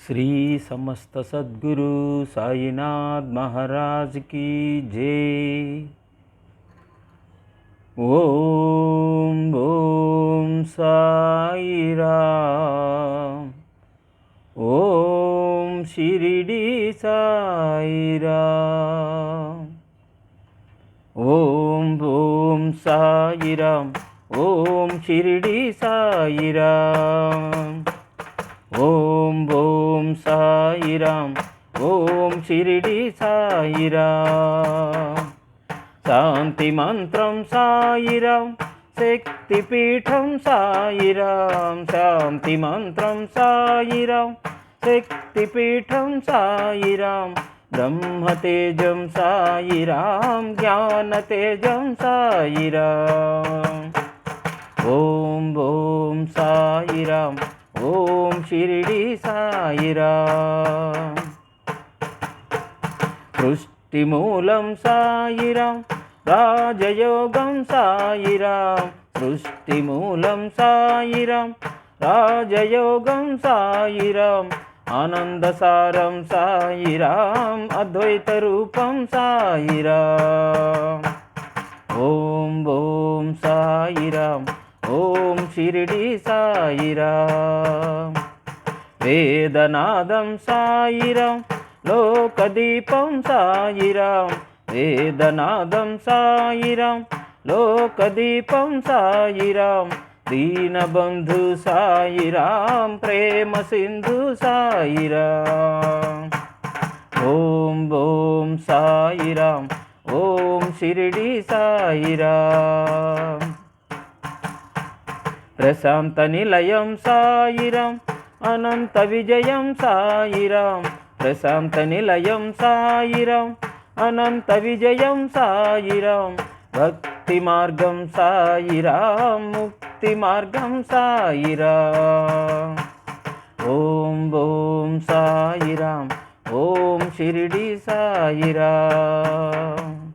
శ్రీ సమస్త సద్గురు సాయినాథ్ మహారాజ్కి జై. ఓం ఓం సాయిరామ్ ఓం షిరిడి సాయిరామ్ ఓం ఓం సాయిరామ్ ఓం షిరిడి సాయిరామ్ సాయిరాం ఓం షిరిడి సాయిరామ్. శాంతి మంత్రం సాయిరాం శక్తిపీఠం సాయిరాం శాంతి మంత్రం సాయిరాం శక్తిపీఠం సాయిరాం బ్రహ్మతేజం సాయిరాం జ్ఞానతేజం సాయిరాం ఓం ఓం సాయిరాం ఓం షిరిడి సాయిరాం. సృష్టిమూలం సాయిరాం రాజయోగం సాయిరాం. సృష్టిమూలం సాయిరాం రాజయోగం సాయిరాం. ఆనందసారం సాయిరాం అద్వైత రూపం సాయిరాం. ఓం ఓం సాయిరాం ఓం షిరిడి సాయిరాం. వేదనాదం సాయిరాం లోకదీపం సాయిరాం. వేదనాదం సాయిరాం లోకదీపం సాయిరాం. దీనబంధు సాయిరాం ప్రేమ సింధు సాయిరాం. ఓం ఓం సాయిరాం ఓం షిరిడి సాయిరాం. ప్రశాంత నిలయం సాయిరాం అనంత విజయం సాయిరాం. ప్రశాంత నిలయం సాయిరాం అనంత విజయం సాయిరాం. భక్తి మార్గం సాయిరాం ముక్తి మార్గం సాయిరాం. ఓం ఓం సాయిరాం ఓం షిరిడి సాయిరాం.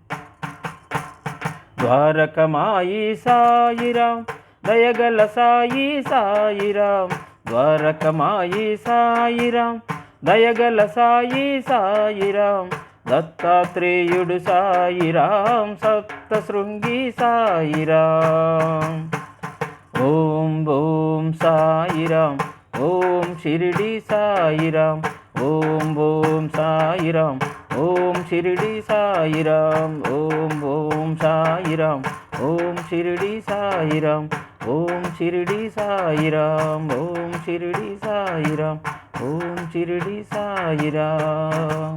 ద్వారకమాయి సాయిరాం దయగల సాయి సాయిరాం ద్వారకమాయి సాయిరాం దయగల సాయి సాయిరాం దత్తాత్రేయుడు సాయిరాం సప్త శృంగి సాయిరాం ఓం ఓం సాయిరాం ఓం షిరిడి సాయిరాం ఓం ఓం సాయిరాం ఓం షిరిడి సాయిరాం ఓం ఓం సాయిరాం ఓం షిరిడి సాయిరాం ఓం షిరిడి సాయిరాం ఓం షిరిడి సాయిరాం ఓం షిరిడి సాయిరాం